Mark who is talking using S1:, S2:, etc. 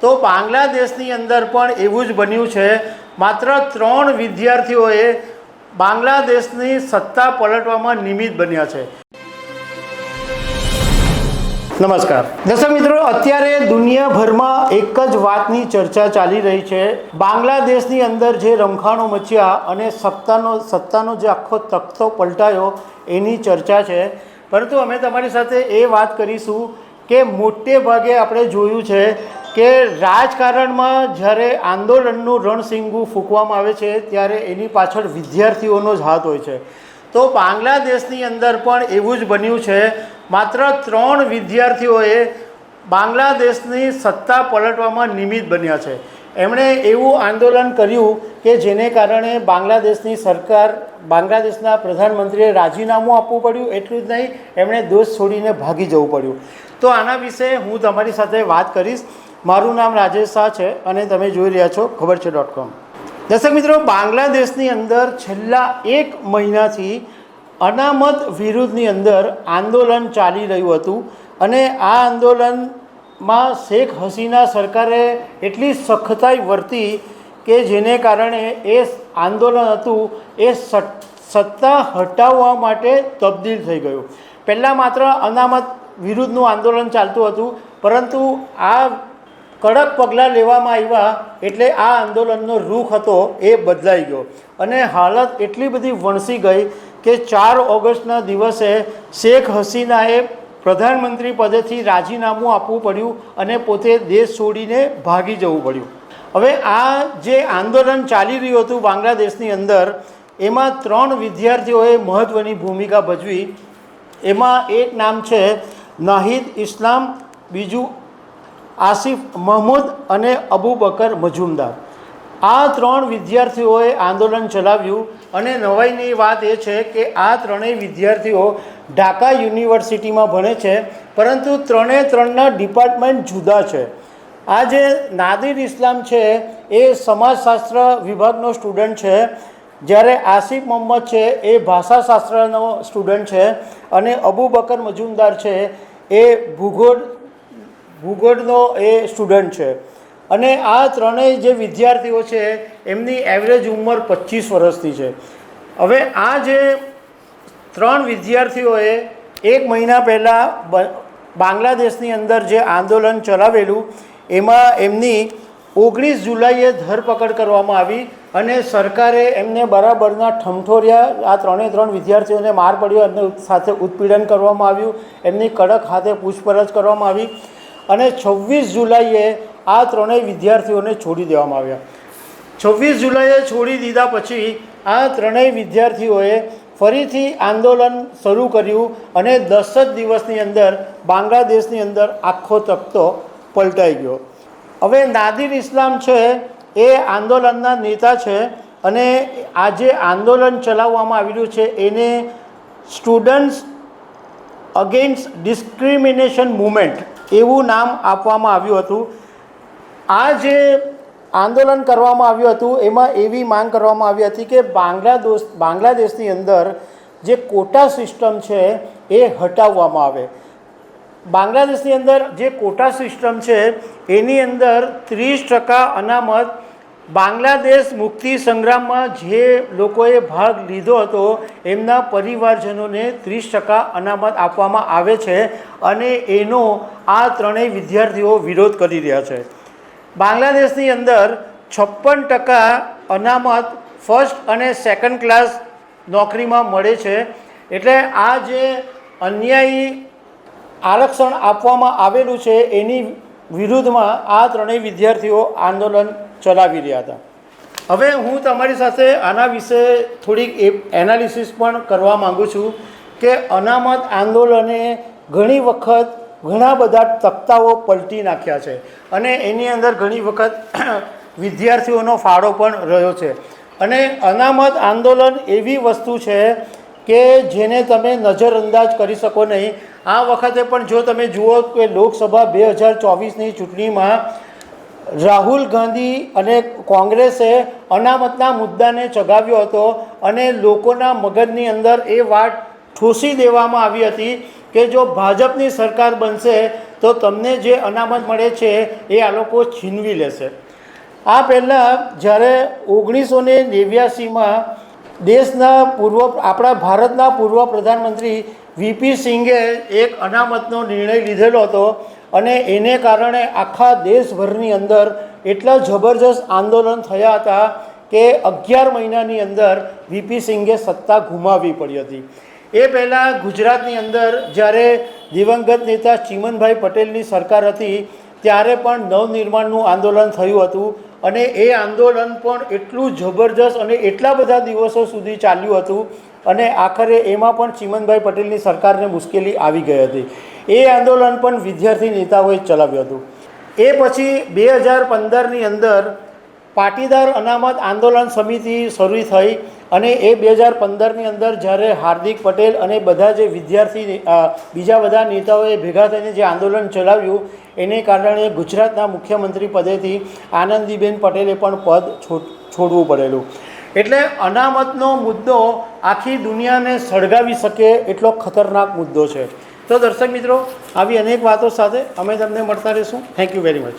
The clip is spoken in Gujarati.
S1: તો બાંગ્લાદેશની અંદર પણ એવું જ બન્યું છે. માત્ર ત્રણ વિદ્યાર્થીઓએ બાંગ્લાદેશની સત્તા પલટવામાં નિમિત્ત બન્યા છે. નમસ્કાર. દર્શક મિત્રો, અત્યારે દુનિયાભરમાં એક જ વાતની ચર્ચા ચાલી રહી છે. બાંગ્લાદેશની અંદર જે રમખાણો મચ્યા અને સત્તાનો સત્તાનો જે આખો તખતો પલટાયો એની ચર્ચા છે. પરંતુ અમે તમારી સાથે એ વાત કરીશું કે મોટે ભાગે આપણે જોયું છે કે રાજકારણમાં જ્યારે આંદોલનનું રણસિંગું ફૂંકવામાં આવે છે, ત્યારે એની પાછળ વિદ્યાર્થીઓનો જ હાથ હોય છે. તો બાંગ્લાદેશની અંદર પણ એવું જ બન્યું છે, માત્ર ત્રણ વિદ્યાર્થીઓએ બાંગ્લાદેશની સત્તા પલટવામાં નિમિત્ત બન્યા છે. એમણે એવું આંદોલન કર્યું કે જેને કારણે બાંગ્લાદેશની સરકાર, બાંગ્લાદેશના પ્રધાનમંત્રીએ રાજીનામું આપવું પડ્યું, એટલું જ નહીં, એમણે દોષ છોડીને ભાગી જવું પડ્યું. તો આના વિશે હું તમારી સાથે વાત કરીશ. મારું નામ રાજેશ શાહ છે અને તમે જોઈ રહ્યા છો ખબર છે ડોટ કોમ દર્શક મિત્રો, બાંગ્લાદેશની અંદર છેલ્લા એક મહિનાથી અનામત વિરુદ્ધની અંદર આંદોલન ચાલી રહ્યું હતું અને આ આંદોલનમાં શેખ હસીના સરકારે એટલી સખતાઈ વર્તી કે જેને કારણે એ આંદોલન હતું, એ સત્તા હટાવવા માટે તબદીલ થઈ ગયું. પહેલાં માત્ર અનામત વિરુદ્ધનું આંદોલન ચાલતું હતું, પરંતુ આ કડક પગલાં લેવામાં આવ્યા એટલે આ આંદોલનનો રૂખ હતો એ બદલાઈ ગયો. અને હાલત એટલી બધી વણસી ગઈ કે ચાર ઓગસ્ટના દિવસે શેખ હસીનાએ પ્રધાનમંત્રી પદેથી રાજીનામું આપવું પડ્યું અને પોતે દેશ છોડીને ભાગી જવું પડ્યું. હવે આ જે આંદોલન ચાલી રહ્યું હતું બાંગ્લાદેશની અંદર, એમાં ત્રણ વિદ્યાર્થીઓએ મહત્ત્વની ભૂમિકા ભજવી. એમાં એક નામ છે નાહિદ ઇસ્લામ, બીજું આસિફ, મહમૂદ અને અબુ બકર મજુમદાર. આ ત્રણ વિદ્યાર્થીઓએ આંદોલન ચલાવ્યું અને નવાઈની વાત એ છે કે આ ત્રણેય વિદ્યાર્થીઓ ઢાકા યુનિવર્સિટીમાં ભણે છે, પરંતુ ત્રણે ત્રણના ડિપાર્ટમેન્ટ જુદા છે. આ જે નાદિર ઇસ્લામ છે એ સમાજશાસ્ત્ર વિભાગનો સ્ટુડન્ટ છે, જ્યારે આસિફ મોહમ્મદ છે એ ભાષાશાસ્ત્રનો સ્ટુડન્ટ છે અને અબુ બકર મજુમદાર છે એ ભૂગોળ ભૂગોળનો એ સ્ટુડન્ટ છે. અને આ ત્રણેય જે વિદ્યાર્થીઓ છે, એમની એવરેજ ઉંમર પચીસ વર્ષથી છે. હવે આ જે ત્રણ વિદ્યાર્થીઓએ એક મહિના પહેલાં બાંગ્લાદેશની અંદર જે આંદોલન ચલાવેલું, એમાં એમની ઓગણીસ જુલાઈએ ધરપકડ કરવામાં આવી અને સરકારે એમને બરાબરના ઠમઠોર્યા, આ ત્રણે ત્રણ વિદ્યાર્થીઓને માર પડ્યો એમને સાથે ઉત્પીડન કરવામાં આવ્યું. એમની કડક હાથે પૂછપરછ કરવામાં આવી. અને છવ્વીસ જુલાઈએ આ ત્રણેય વિદ્યાર્થીઓને છોડી દેવામાં આવ્યા. છવ્વીસ જુલાઈએ છોડી દીધા પછી આ ત્રણેય વિદ્યાર્થીઓએ ફરીથી આંદોલન શરૂ કર્યું અને દસ જ દિવસની અંદર બાંગ્લાદેશની અંદર આખો તખતો પલટાઈ ગયો. હવે નાદિર ઇસ્લામ છે, એ આંદોલનના નેતા છે અને આ જે આંદોલન ચલાવવામાં આવેલું છે, એને સ્ટુડન્ટ્સ અગેન્સ્ટ ડિસ્ક્રિમિનેશન મુવમેન્ટ એવું નામ આપવામાં આવ્યું હતું. આ જે આંદોલન કરવામાં આવ્યું હતું, એમાં એવી માંગ કરવામાં આવી હતી કે બાંગ્લાદેશ, બાંગ્લાદેશની અંદર જે કોટા સિસ્ટમ છે એ હટાવવામાં આવે. બાંગ્લાદેશની અંદર જે કોટા સિસ્ટમ છે, એની અંદર ત્રીસ ટકા અનામત બાંગ્લાદેશ મુક્તિ સંગ્રામમાં જે લોકોએ ભાગ લીધો હતો, એમના પરિવારજનોને ત્રીસ ટકા અનામત આપવામાં આવે છે અને એનો આ ત્રણેય વિદ્યાર્થીઓ વિરોધ કરી રહ્યા છે. બાંગ્લાદેશની અંદર છપ્પન ટકા અનામત ફર્સ્ટ અને સેકન્ડ ક્લાસ નોકરીમાં મળે છે. એટલે આ જે અન્યાયી આરક્ષણ આપવામાં આવેલું છે, એની વિરુદ્ધમાં આ ત્રણેય વિદ્યાર્થીઓ આંદોલન ચલાવી રહ્યા હતા. હવે હું તમારી સાથે આના વિશે થોડીક એનાલિસિસ પણ કરવા માગું છું કે અનામત આંદોલને ઘણી વખત ઘણા બધા તખ્તાઓ પલટી નાખ્યા છે અને એની અંદર ઘણી વખત વિદ્યાર્થીઓનો ફાળો પણ રહ્યો છે. અને અનામત આંદોલન એવી વસ્તુ છે કે જેને તમે નજરઅંદાજ કરી શકો નહીં. આ વખતે પણ જો તમે જુઓ કે લોકસભા બે હજાર ચોવીસની ચૂંટણીમાં રાહુલ ગાંધી અને કોંગ્રેસે અનામતના મુદ્દાને ચગાવ્યો હતો અને લોકોના મગજની અંદર એ વાત ઠોસી દેવામાં આવી હતી કે જો ભાજપની સરકાર બનશે તો તમને જે અનામત મળે છે એ આ લોકો છીનવી લેશે. આ પહેલાં જ્યારે ઓગણીસો ને નેવ્યાસીમાં દેશના પૂર્વ, આપણા ભારતના પૂર્વ પ્રધાનમંત્રી વીપી સિંઘે એક અનામતનો નિર્ણય લીધેલો હતો અને એને કારણે આખા દેશભરની અંદર એટલા જબરજસ્ત આંદોલન થયા હતા કે અગિયાર મહિનાની અંદર વીપી સિંઘે સત્તા ગુમાવવી પડી હતી. એ પહેલાં ગુજરાતની અંદર જ્યારે દિવંગત નેતા ચીમનભાઈ પટેલની સરકાર હતી, ત્યારે પણ નવનિર્માણનું આંદોલન થયું હતું. અને એ આંદોલન પણ એટલું જબરજસ્ત અને એટલા બધા દિવસો સુધી ચાલ્યું હતું અને આખરે એમાં પણ ચીમનભાઈ પટેલની સરકારને મુશ્કેલી આવી ગઈ હતી. એ આંદોલન પણ વિદ્યાર્થી નેતાઓએ ચલાવ્યું હતું. એ પછી બે હજાર પંદરની અંદર પાટીદાર અનામત આંદોલન સમિતિ શરૂ થઈ અને એ બે હજાર પંદરની અંદર જ્યારે હાર્દિક પટેલ અને બધા જે વિદ્યાર્થી બીજા બધા નેતાઓએ ભેગા થઈને જે આંદોલન ચલાવ્યું, એને કારણે ગુજરાતના મુખ્યમંત્રી પદેથી આનંદીબેન પટેલે પણ પદ છોડ, છોડવું પડેલું. એટલે અનામતનો મુદ્દો આખી દુનિયાને સળગાવી શકે એટલો ખતરનાક મુદ્દો છે. તો દર્શક મિત્રો, આવી અનેક વાતો સાથે અમે તમને મળતા રહીશું. Thank you very much